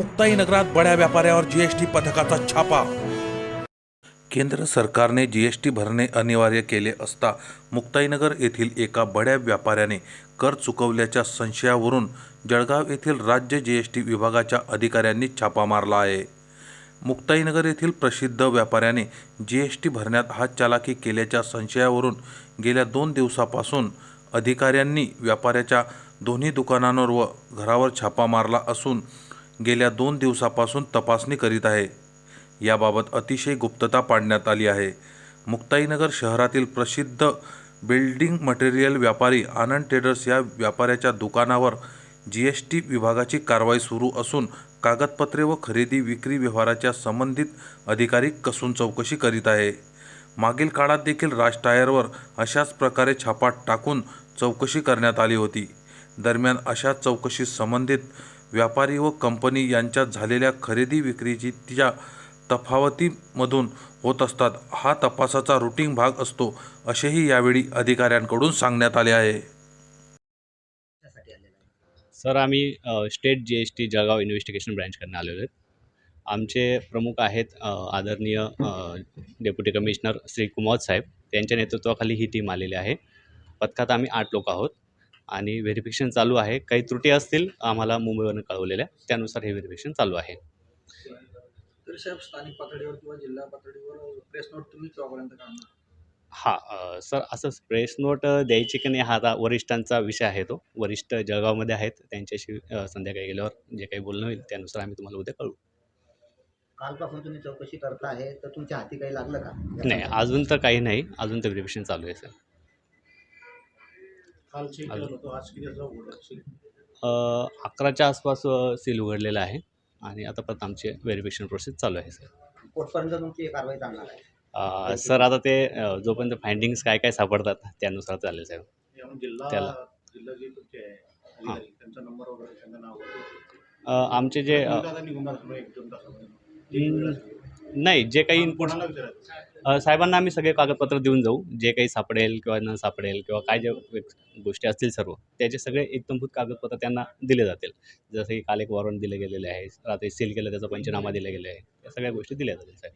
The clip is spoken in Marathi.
मुक्ताईनगरात बड्या व्यापाऱ्यावर जीएसटी पथकाचा छापा. केंद्र सरकारने जीएसटी भरणे अनिवार्य केले असता मुक्ताईनगर येथील एका बड्या व्यापाऱ्याने कर चुकवल्याच्या संशयावरून जळगाव येथील राज्य जीएसटी विभागाच्या अधिकाऱ्यांनी छापा मारला आहे. मुक्ताईनगर येथील प्रसिद्ध व्यापाऱ्याने जीएसटी भरण्यात हातचालाकी केल्याच्या संशयावरून गेल्या दोन दिवसापासून अधिकाऱ्यांनी व्यापाऱ्याच्या दोन्ही दुकानांवर व घरावर छापा मारला असून गेल्या दोन दिवसापासून तपासणी करीत आहे. याबाबत अतिशय गुप्तता पाडण्यात आली आहे. मुक्ताईनगर शहरातील प्रसिद्ध बिल्डिंग मटेरियल व्यापारी आनंद ट्रेडर्स या व्यापाऱ्याच्या दुकानावर जी एस टी विभागाची कारवाई सुरू असून कागदपत्रे व खरेदी विक्री व्यवहाराच्या संबंधित अधिकारी कसून चौकशी करीत आहे. मागील काळात देखील राज टायरवर अशाच प्रकारे छापा टाकून चौकशी करण्यात आली होती. दरम्यान अशा चौकशी संबंधित व्यापारी व कंपनी यांच्यात झालेल्या खरेदी विक्रीची तिच्या तफावतीमधून होत असतात. हा तपासाचा रुटीन भाग असतो असेही यावेळी अधिकाऱ्यांकडून सांगण्यात आले आहे. सर आम्ही state G S T Jalgaon investigation ब्रँचकडून आलेलो आहेत. आमचे प्रमुख आहेत आदरणीय डेप्युटी कमिशनर श्री कुमार साहेब. त्यांच्या नेतृत्वाखाली ही टीम आलेली आहे. पथकात आम्ही आठ लोक आहोत. आणि व्हेरिफिकेशन चालू आहे. काही त्रुटी असतील आम्हाला मुंबईवरून कळवलेल्या. त्यानुसार हे व्हेरिफिकेशन चालू आहे. तरी साहेब स्थानिक पातळीवर किंवा जिल्हा पातळीवर प्रेस नोट तुम्ही केव्हापर्यंत काढणार हा सर असं प्रेस नोट द्यायची की नाही हा आता वरिष्ठांचा विषय आहे तो. वरिष्ठ जळगावमध्ये आहेत. त्यांच्याशी संध्याकाळी गेल्यावर जे काही बोलणं होईल त्यानुसार आम्ही तुम्हाला उद्या कळवू. कालपासून तुम्ही चौकशी करता आहे तर तुमच्या हाती काही लागलं का? नाही अजून तर काही नाही. अजून तर व्हेरिफिकेशन चालू आहे सर. अकराच्या आसपास अ, सील उघडलेलं आहे आणि आता परत आमची व्हेरिफिकेशन प्रोसेस चालू आहे सर. कोर्टपर्यंत तुमची कारवाई चालणार आहे. अ, सर आता ते जोपर्यंत फाइंडिंग्स काय काय सापडतात त्यानुसार चालेल साहेब जिल्हा त्याला. आमचे जे नाही जे काही इनपुट साहेबांना आम्ही सगळे कागदपत्र देऊन जाऊ. जे काही सापडेल किंवा न सापडेल किंवा काय जे गोष्टी असतील सर्व त्याचे सगळे एकदमभूत कागदपत्र त्यांना दिले जातील. जसं की काल एक वॉरंट दिले गेलेले आहे रात्री सील केलं त्याचा पंचनामा दिले गेले आहे. या सगळ्या गोष्टी दिल्या जातील साहेब.